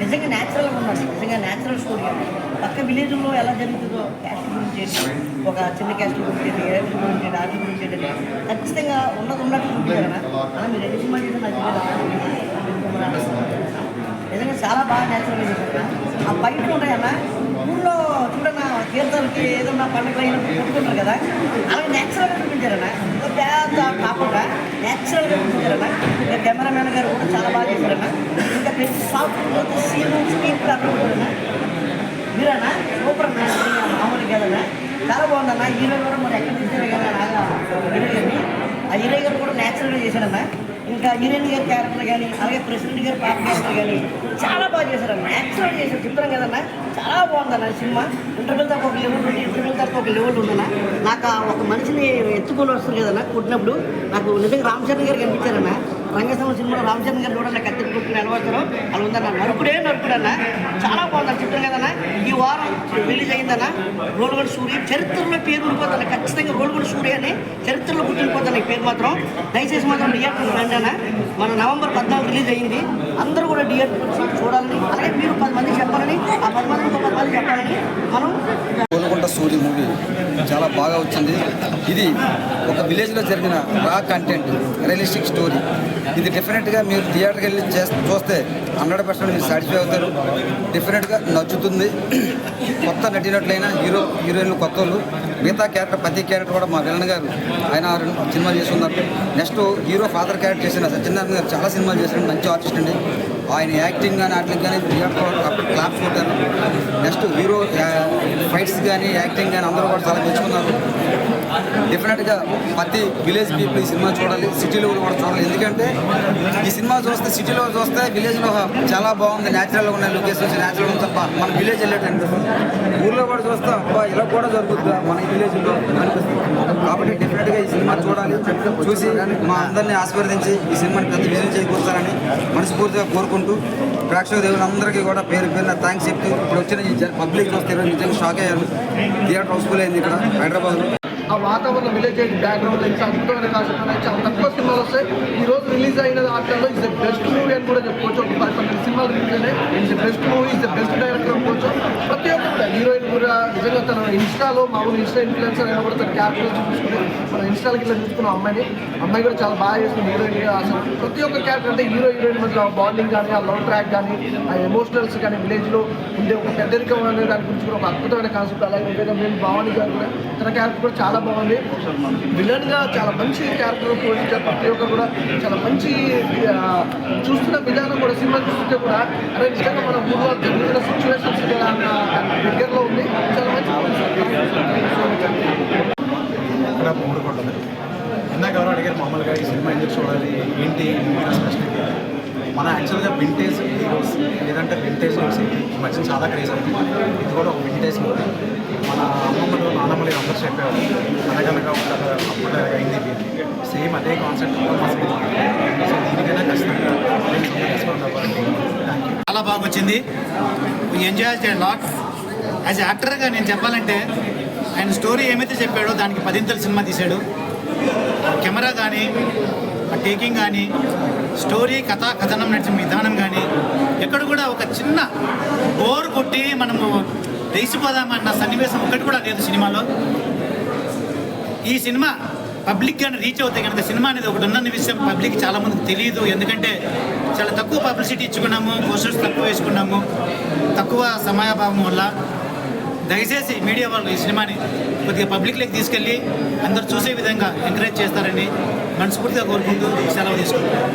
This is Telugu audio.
నిజంగా న్యాచురల్గా ఉన్నాడు. నిజంగా న్యాచురల్ స్టోరీ పక్క విలేజ్లో ఎలా జరుగుతుందో క్యాస్ట్ గురించి ఒక చిన్న క్యాస్ట్ గురించి ఏంటి, గురించి రాజు గురించి ఖచ్చితంగా ఉన్నది ఉన్నట్టు చూపించారా మీరు ఎన్ని సినిమా చేసిన నిజంగా చాలా బాగా న్యాచురల్ ఆ బయట ఉంటాయన్న ఊళ్ళో చూడన్న తీర్థాలకి ఏదన్నా పండుగ అయినప్పుడు కొట్టుకుంటారు కదా అలాగే న్యాచురల్గా చూపించారన్న ఒక పెద్ద కాకుండా న్యాచురల్గా చూపించారన్న కెమెరామెన్ గారు కూడా చాలా బాగా చేశారన్నా ప్రతి సాఫ్ట్ సీన్ స్క్రీన్ కూడా అర్థమవుతుందన్న మీరన్నా సూపర్ అన్న మామూలు కదన్నా చాలా బాగుందన్న హీరో కూడా మరి ఎక్కడ తీసారు కదా అలాగా హీరో గారిని ఆ హీరో గారు కూడా న్యాచురల్గా చేశాడన్న ఇంకా హీరోయిన్ గారి క్యారెక్టర్ కానీ అలాగే ప్రెసిడెంట్ గారి పాప క్యారెక్టర్ కానీ చాలా బాగా చేశారు న్యాచురల్ చేశారు చిత్రం కదన్నా చాలా బాగుందన్న సినిమా. ఇంటర్వ్యూల్ తప్ప ఒక లెవెల్ ఉంది ఇంటర్వ్యూల్ తప్ప ఒక లెవెల్ ఉందన్న నాకు ఆ ఒక మనిషిని ఎత్తుకొని వస్తుంది కదన్నా కొట్టినప్పుడు నాకు నిజంగా రామచరణ్ గారు కనిపించారన్న రంగస్థలం సినిమాలో రామచంద్ర గారు చూడండి నాకు కత్తి కొట్టిన నిలబడతారు అలా ఉందన్న నరుకుడే నరుకుడన్న. చాలా బాగుంది చిత్రం కదన్నా. ఈ వారం రిలీజ్ అయిందన్న. రోల్గొండ సూర్య చరిత్రలో పేరు ఉండిపోతాను ఖచ్చితంగా రోల్గొండ సూర్య అని చరిత్రలో గుర్తుండిపోతాను ఈ పేరు మాత్రం. దయచేసి మాత్రం థియేటర్ రండి అన్న. మన నవంబర్ పద్నాలుగు రిలీజ్ అయింది. అందరూ కూడా థియేటర్ వచ్చి చూడాలని అలాగే మీరు పది మంది చెప్పాలని ఆ పది మంది పది మంది చెప్పాలని మనం సూర్య మూవీ చాలా బాగా వచ్చింది. ఇది ఒక విలేజ్లో జరిగిన రా కంటెంట్ రియలిస్టిక్ స్టోరీ ఇది డిఫరెంట్గా మీరు థియేటర్కి వెళ్ళి చూస్తే హండ్రెడ్ పర్సెంట్ మీరు సాటిస్ఫై అవుతారు. డిఫరెంట్గా నచ్చుతుంది. కొత్త నటినట్లయినా హీరో హీరోయిన్లు కొత్త వాళ్ళు. మిగతా క్యారెక్టర్ ప్రతి క్యారెక్టర్ కూడా మా విలన్ గారు ఆయన రెండు సినిమాలు చేస్తున్నారు. నెక్స్ట్ హీరో ఫాదర్ క్యారెక్టర్ చేసిన సత్యనారాయణ గారు చాలా సినిమాలు చేశారు. మంచి ఆర్టిస్ట్ అండి. ఆయన యాక్టింగ్ కానీ వాటికి కానీ థియేటర్ అప్పుడు క్లాప్స్ కొట్టారు. నెక్స్ట్ హీరో ఫైట్స్ కానీ యాక్టింగ్ కానీ అందరూ కూడా చాలా మెచ్చుకున్నారు. డెఫినెట్గా ప్రతి విలేజ్ పీపుల్ ఈ సినిమా చూడాలి సిటీలో కూడా చూడాలి. ఎందుకంటే ఈ సినిమా చూస్తే సిటీలో చూస్తే విలేజ్లో చాలా బాగుంది న్యాచురల్గా ఉన్నాయి లొకేషన్స్ న్యాచురల్ ఉంది తప్ప మన విలేజ్ వెళ్ళేటట్టు ఊర్లో కూడా చూస్తే అబ్బా ఇలా కూడా జరుగుతుందా మన విలేజ్లో అనిపిస్తుంది. కాబట్టి డెఫినెట్గా ఈ సినిమా చూడాలి. చూసి మా అందరినీ ఆశీర్వదించి ఈ సినిమాని పెద్ద విజయం చేకూరుతారని మనస్ఫూర్తిగా కోరుకుంటూ ప్రేక్షక దేవులందరికీ కూడా పేరు పేరున థ్యాంక్స్ చెప్తూ ఇప్పుడు వచ్చిన పబ్లిక్ చూస్తే నిజంగా షాక్ అయ్యారు. థియేటర్ హౌస్ఫుల్ అయింది ఇక్కడ. హైదరాబాద్లో. ఆ వాతావరణం విలేజ్ బ్యాక్గ్రౌండ్ ఎంత అద్భుతమైన కాన్సెప్ట్ ఉన్నాయి చాలా తక్కువ సినిమాలు వస్తాయి. ఈ రోజు రిలీజ్ అయిన దాంట్లో ఇస్ ద బెస్ట్ మూవీ అని కూడా చెప్పుకోవచ్చు. ఒక పది పన్నెండు సినిమాలు రిలీజ్ అయినాయి. Is the best movie is the best director అనుకోవచ్చు ప్రతి ఒక్క కూడా హీరోయిన్ కూడా నిజంగా తన ఇన్స్టాలో మామూలు ఇన్స్టా ఇన్ఫ్లుయెన్సర్ అయినా కూడా తన క్యారెక్టర్ చూసుకుని మన ఇన్స్టాలకి ఇట్లా చూసుకున్న అమ్మాయిని అమ్మాయి కూడా చాలా బాగా చేస్తుంది హీరోయిన్ అసలు ప్రతి ఒక్క క్యారెక్టర్ అంటే హీరో హీరోయిన్ మధ్య బాండింగ్ కానీ ఆ లవ్ ట్రాక్ కానీ ఆ ఎమోషనల్స్ కానీ విలేజ్లో ఉండే ఒక పెద్దరికం అనే దాని గురించి కూడా ఒక అద్భుతమైన కాన్సెప్ట్ అలాగే వివేకం నేను భావాని గారు కూడా తన క్యారెక్టర్ కూడా చాలా బాగుంది. విలన్గా చాలా మంచి క్యారెక్టర్ పోషించారు ప్రతి ఒక్కరు కూడా. చాలా మంచి చూస్తున్న విధానం కూడా సినిమా చూస్తుంటే కూడా అదే నిజంగా మన ఊళ్ళో సిచ్యువేషన్స్ దగ్గరలో ఉంది. చాలా ఇక్కడ మూడు కూడా ఇందాక ఎవరు అడిగారు మామూలుగా ఈ సినిమా ఎందుకు చూడాలి ఏంటి మూవీ స్పెషల్ మన యాక్చువల్గా వింటేజ్ హీరోస్ లేదంటే వింటేజ్ హీరోస్ ఈ మధ్య చాలా క్రేజ్ అవుతుంది. ఇది కూడా ఒక వింటేజ్ మూవీ మన అమ్మమ్మలు నాన్నమ్మలు అందరూ చెప్పేవారు అనగనగా ఉంటారు అప్పుడు అయింది సేమ్ అదే కాన్సెప్ట్ సో దీనికైనా ఖచ్చితంగా చాలా బాగా వచ్చింది. ఎంజాయ్ లాట్ యాజ్ యాక్టర్గా నేను చెప్పాలంటే ఆయన స్టోరీ ఏమైతే చెప్పాడో దానికి పదింతల సినిమా తీశాడు. కెమెరా కానీ ఆ టేకింగ్ కానీ స్టోరీ కథా కథనం నడిచిన విధానం కానీ ఎక్కడ కూడా ఒక చిన్న బోర్ కొట్టి మనము లేచిపోదామన్న సన్నివేశం ఒకటి కూడా లేదు సినిమాలో. ఈ సినిమా పబ్లిక్ కానీ రీచ్ అవుతాయి కనుక సినిమా అనేది ఒకటి ఉన్న విషయం పబ్లిక్ చాలా మందికి తెలియదు. ఎందుకంటే చాలా తక్కువ పబ్లిసిటీ ఇచ్చుకున్నాము పోస్టర్స్ తక్కువ వేసుకున్నాము తక్కువ సమయాభావం వల్ల దయచేసి మీడియా వాళ్ళు ఈ సినిమాని కొద్దిగా పబ్లిక్లోకి తీసుకెళ్ళి అందరు చూసే విధంగా ఎంకరేజ్ చేస్తారని మనస్ఫూర్తిగా కోరుకుంటూ సెలవు తీసుకుంటారు